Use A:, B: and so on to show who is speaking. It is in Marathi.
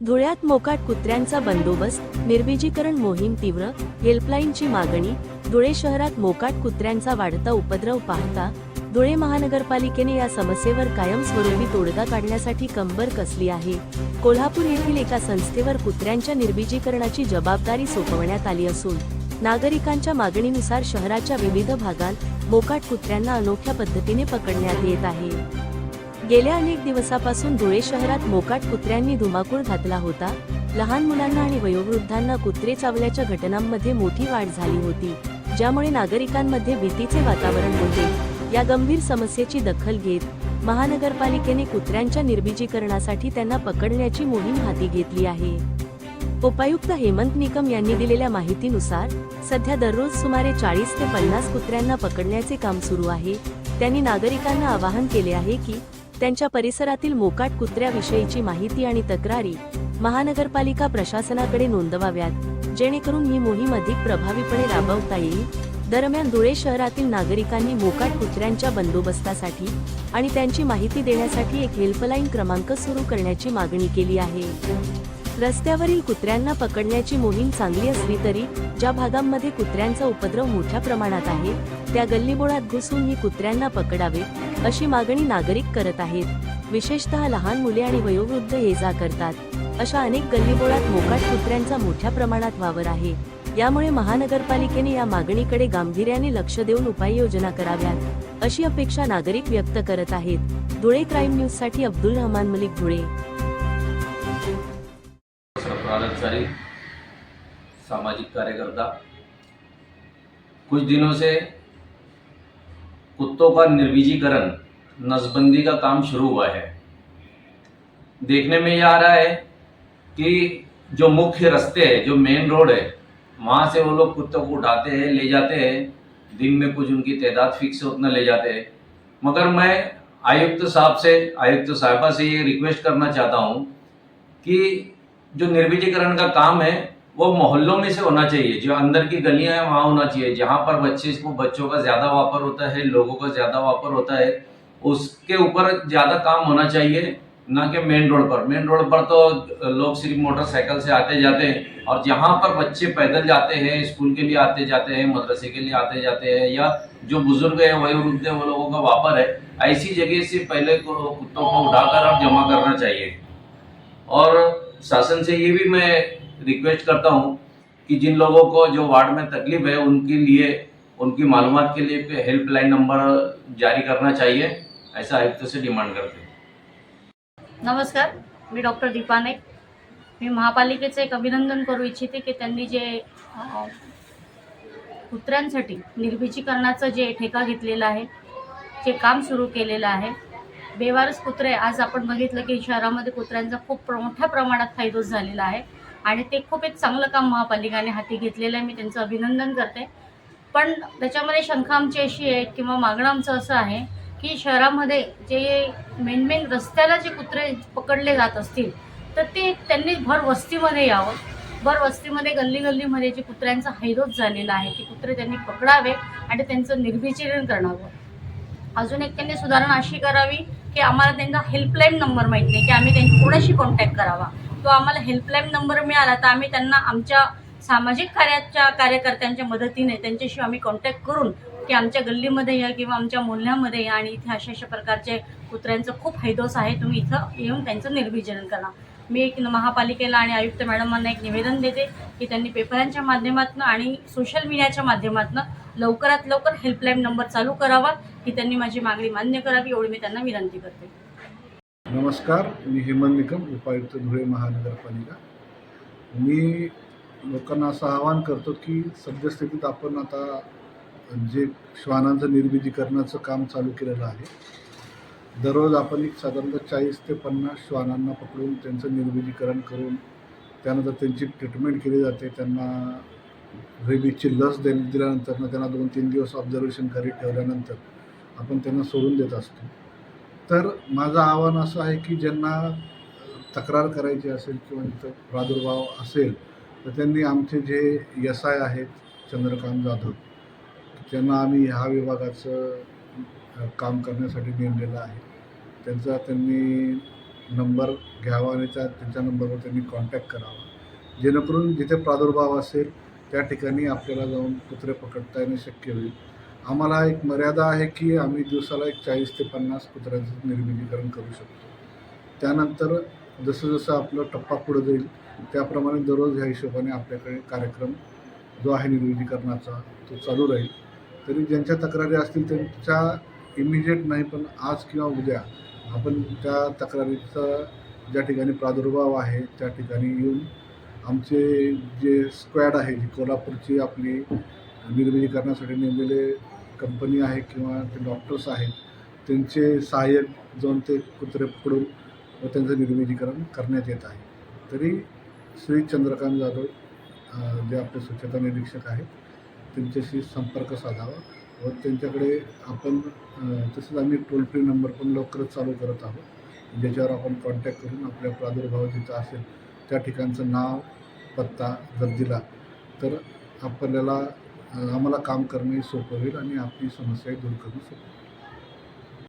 A: धुळ्यात मोकाट कुत्र्यांचा बंदोबस्त निर्बीजीकरण मोहीम तीव्र हेल्पलाईनची मागणी धुळे शहरात मोकाट कुत्र्यांचा वाढता उपद्रव पाहता धुळे महानगरपालिकेने या समस्येवर कायमस्वरूपी तोडगा काढण्यासाठी कंबर कसली आहे? कोल्हापूर येथील एका संस्थेवर कुत्र्यांच्या निर्बीजीकरणाची जबाबदारी सोपवण्यात आली असून नागरिकांच्या मागणीनुसार शहराच्या विविध भागात मोकाट कुत्र्यांना अनोख्या पद्धतीने पकडण्यात येत आहे. गेल्या अनेक दिवसापासून धुळे शहरात मोकाट कुत्र्यांनी धुमाकूळ घातला होता. लहान मुलांना आणि वयोवृद्धांना कुत्रे चावल्याच्या घटनांमध्ये मोठी वाढ झाली होती ज्यामुळे नागरिकांमध्ये भीतीचे वातावरण होते. या गंभीर समस्येची दखल घेत महानगरपालिकेने कुत्र्यांच्या निर्बीजीकरणासाठी त्यांना पकडण्याची मोहीम हाती घेतली आहे. उपायुक्त हेमंत निकम यांनी दिलेल्या माहितीनुसार सध्या दररोज सुमारे चाळीस ते पन्नास कुत्र्यांना पकडण्याचे काम सुरू आहे. त्यांनी नागरिकांना आवाहन केले आहे की त्यांच्या परिसरातील मोकाट कुत्र्याविषयीची माहिती आणि तक्रारी महानगरपालिका प्रशासनाकडे नोंदवाव्यात जेणेकरून ही मोहीम अधिक प्रभावीपणे राबवता येईल. दरम्यान धुळे शहरातील नागरिकांनी मोकाट कुत्र्यांच्या बंदोबस्तासाठी आणि त्यांची माहिती देण्यासाठी एक हेल्पलाईन क्रमांक सुरू करण्याची मागणी केली आहे. रस्त्यावरील कुत्र्यांना पकडण्याची मोहीम चांगली असली तरी ज्या भागांमध्ये कुत्र्यांचा उपद्रव मोठ्या प्रमाणात आहे त्या गल्लीबोळात घुसून ही कुत्र्यांना पकडावे अशी मागणी नागरिक करत आहेत. विशेषतः लहान मुले आणि वयोवृद्ध ये जा करतात. अशा अनेक गल्लीबोळात मोकाट कुत्र्यांचा मोठ्या प्रमाणात वावर आहे. यामुळे महानगरपालिकेने या मागणीकडे गांभीर्याने लक्ष देऊन उपाययोजना कराव्यात अशी अपेक्षा नागरिक व्यक्त करत आहेत. धुळे क्राईम न्यूजसाठी अब्दुल रहमान मलिक धुळे.
B: सामाजिक कार्यकर्ता कुछ दिनों से कुत्तों का निर्बीजीकरण नसबंदी का काम शुरू हुआ है। देखने में ये आ रहा है कि जो मुख्य रास्ते है, जो मेन रोड है, वहाँ से वो लोग कुत्तों को उठाते हैं, ले जाते हैं। दिन में कुछ उनकी तादाद फिक्स है, उतना ले जाते हैं। मगर मैं आयुक्त साहब से, आयुक्त साहिबा से ये रिक्वेस्ट करना चाहता हूँ कि जो निर्बीजीकरण का काम है वो मोहल्लों में से होना चाहिए। जो अंदर की गलियाँ हैं, वहाँ होना चाहिए। जहाँ पर बच्चे, इसको बच्चों का ज़्यादा वापर होता है, लोगों का ज़्यादा वापर होता है, उसके ऊपर ज़्यादा काम होना चाहिए, ना कि मेन रोड पर। मेन रोड पर तो लोग सिर्फ़ मोटरसाइकिल से आते जाते हैं और जहाँ पर बच्चे पैदल जाते हैं स्कूल के लिए आते जाते हैं, मदरसे के लिए आते जाते हैं, या जो बुज़ुर्ग है वयोवृद्ध है वो लोगों का वापर है। ऐसी जगह से पहले कुत्तों को उठाकर और जमा करना चाहिए। और शासन से ये भी मैं रिक्वेस्ट करता हूँ कि जिन लोगों को जो वार्ड में तकलीफ़ है, उनके लिए, उनकी मालूम के लिए हेल्पलाइन नंबर जारी करना चाहिए, ऐसा आयुक्त से डिमांड करते हैं।
C: नमस्कार, मी डॉक्टर दीपा नाईक मी महापालिकेचं एक अभिनंदन करू इच्छिते की त्यांनी जे कुत्र्यांसाठी निर्बीजीकरणाचं जे ठेका जे काम सुरू केलेलं आहे, बेवारस कुत्रे, आज आपण बघितलं की शहरामध्ये कुत्र्यांचा खूप प्र मोठ्या प्रमाणात फायदोस झालेला आहे. आणि ते खूप एक चांगलं काम महापालिकाने हाती घेतलेलं आहे. मी त्यांचं अभिनंदन करते. पण त्याच्यामध्ये शंका आमची अशी आहे किंवा मागणं आमचं असं आहे की शहरामध्ये जे मेन मेन रस्त्याला जे कुत्रे पकडले जात असतील तर ते त्यांनी भर वस्तीमध्ये यावं. भर वस्तीमध्ये गल्ली गल्लीमध्ये जे कुत्र्यांचा हैदोस झालेला आहे ते कुत्रे त्यांनी पकडावे आणि त्यांचं निर्विचलन करावं. अजून एक त्यांनी सुधारणा अशी करावी की आम्हाला त्यांचा हेल्पलाईन नंबर माहीत नाही की आम्ही त्यांनी कोणाशी कॉन्टॅक्ट करावा. तो आम्हाला हेल्पलाईन नंबर मिळाला तर आम्ही त्यांना आमच्या सामाजिक कार्याच्या कार्यकर्त्यांच्या मदतीने त्यांच्याशी आम्ही कॉन्टॅक्ट करून की आमच्या गल्लीमध्ये या किंवा आमच्या मोहल्ल्यामध्ये या आणि इथे अशा अशा प्रकारचे कुत्र्यांचं खूप हैदोस आहे. तुम्ही इथं येऊन त्यांचं निर्बीजन करा. मी एक महापालिकेला आणि आयुक्त मॅडमांना एक निवेदन देते की त्यांनी पेपरांच्या माध्यमातून आणि सोशल मीडियाच्या माध्यमातून लवकरात लवकर हेल्पलाईन नंबर चालू करावा ही त्यांनी माझी मागणी मान्य करावी एवढी मी त्यांना विनंती करते.
D: नमस्कार मी हेमंत निकम उपायुक्त धुळे महानगरपालिका. मी लोकांना असं आवाहन करतो की सद्यस्थितीत आपण आता जे श्वानांचं निर्मितीकरणाचं काम चालू केलेलं आहे दररोज आपण एक साधारणतः चाळीस ते पन्नास श्वानांना पकडून त्यांचं निर्मितीकरण करून त्यानंतर त्यांची ट्रीटमेंट केली जाते त्यांना रेबीजची लस दे दिल्यानंतर त्यांना दोन तीन दिवस ऑब्झर्वेशन करीत ठेवल्यानंतर आपण त्यांना सोडून देत असतो. तर माझं आव्हान असं आहे की ज्यांना तक्रार करायची असेल किंवा इथं प्रादुर्भाव असेल तर त्यांनी आमचे जे एस आय आहेत चंद्रकांत जाधव त्यांना आम्ही ह्या विभागाचं काम करण्यासाठी नेमलेलं आहे. त्यांचा त्यांनी नंबर घ्यावा आणि त्या त्यांच्या नंबरवर त्यांनी कॉन्टॅक्ट करावा. जेणेकरून जिथे प्रादुर्भाव असेल त्या ठिकाणी आपल्याला जाऊन कुत्रे पकडता येणे शक्य होईल. आम्हाला एक मर्यादा आहे की आम्ही दिवसाला एक चाळीस ते पन्नास कुत्र्यांचं निर्मितीकरण करू शकतो. त्यानंतर जसं जसं आपलं टप्पा पुढे जाईल त्याप्रमाणे दररोज ह्या हिशोबाने आपल्याकडे कार्यक्रम जो आहे निर्मितीकरणाचा तो चालू राहील. तरी ज्यांच्या तक्रारी असतील त्यांच्या इमिजिएट नाही पण आज किंवा उद्या आपण त्या तक्रारीचा ज्या ठिकाणी प्रादुर्भाव आहे त्या ठिकाणी येऊन आमचे जे स्क्वॅड आहे जी कोल्हापूरची आपली निर्मिती करण्यासाठी नेमलेले कंपनी आहे किंवा ते डॉक्टर्स आहेत त्यांचे सहाय्यक जाऊन ते कुत्रे पकडून व त्यांचं निर्मितीकरण करण्यात येत आहे. तरी श्री चंद्रकांत जाधव जे आपले स्वच्छता निरीक्षक आहेत त्यांच्याशी संपर्क साधावा व त्यांच्याकडे आपण तसंच आम्ही टोल फ्री नंबर पण लवकरच चालू करत आहोत. ज्याच्यावर आपण कॉन्टॅक्ट करून आपल्या प्रादुर्भाव जिथं असेल त्या ठिकाणचं नाव पत्ता जर दिला तर आपल्याला आम्हाला काम करणे सोपं होईल आणि आपली समस्याही दूर करू शकतो